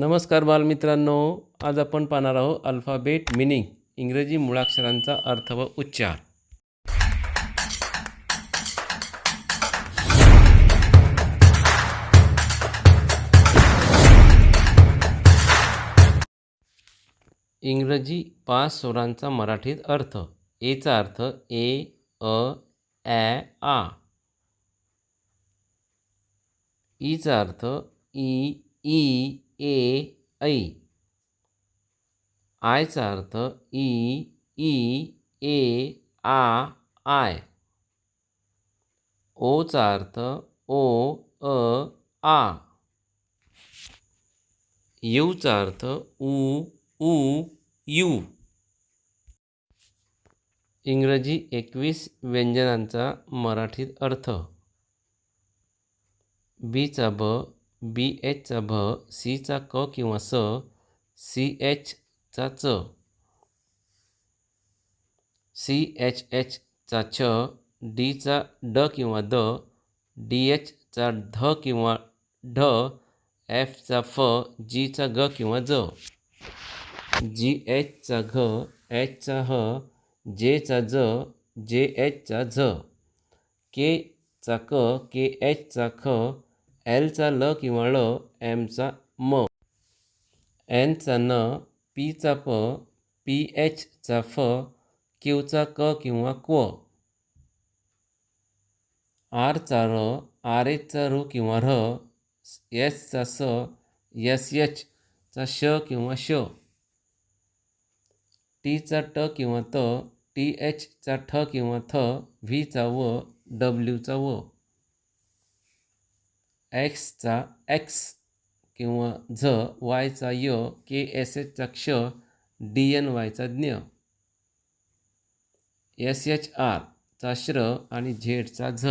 नमस्कार बालमित्रांनो आज आपण पाहणार आहोत अल्फाबेट मिनिंग इंग्रजी मुळाक्षरांचा अर्थ व उच्चार. इंग्रजी पाच स्वरांचा मराठीत अर्थ. एचा अर्थ ए अ ॲ आ. ईचा अर्थ ई ई ए ऐ. आयचा अर्थ ई ई ए आ आय. ओचा अर्थ ओ अ आ. यूचा अर्थ उ ऊ यू. इंग्रजी एकवीस व्यंजनांचा मराठीत अर्थ. बीचा ब बी एचचा भ सीचा क किंवा स सी एचचा च सी एच एचचा छ डीचा ड किंवा द डी एचचा ध किंवा ढ एफचा फ जीचा ग किंवा ज. जी एचचा घ एचचा ह जेचा ज जे एचचा झ केचा क के एचचा ख एलचा ल किंवा ळ एमचा म. एनचा न पीचा प पी एचचा फ क्यूचा क किंवा क्व. आरचा र आर एचचा रू किंवा र एसचा स एस एचचा श किंवा श. टीचा ट किंवा त टी एचचा ठ किंवा थ व्हीचा व डब्ल्यूचा व. एक्सचा एक्स किंवा झ वायचा य के एस एचचा क्ष डी एन वायचा ज्ञ. एस एच आरचा श्र आणि झेडचा झ.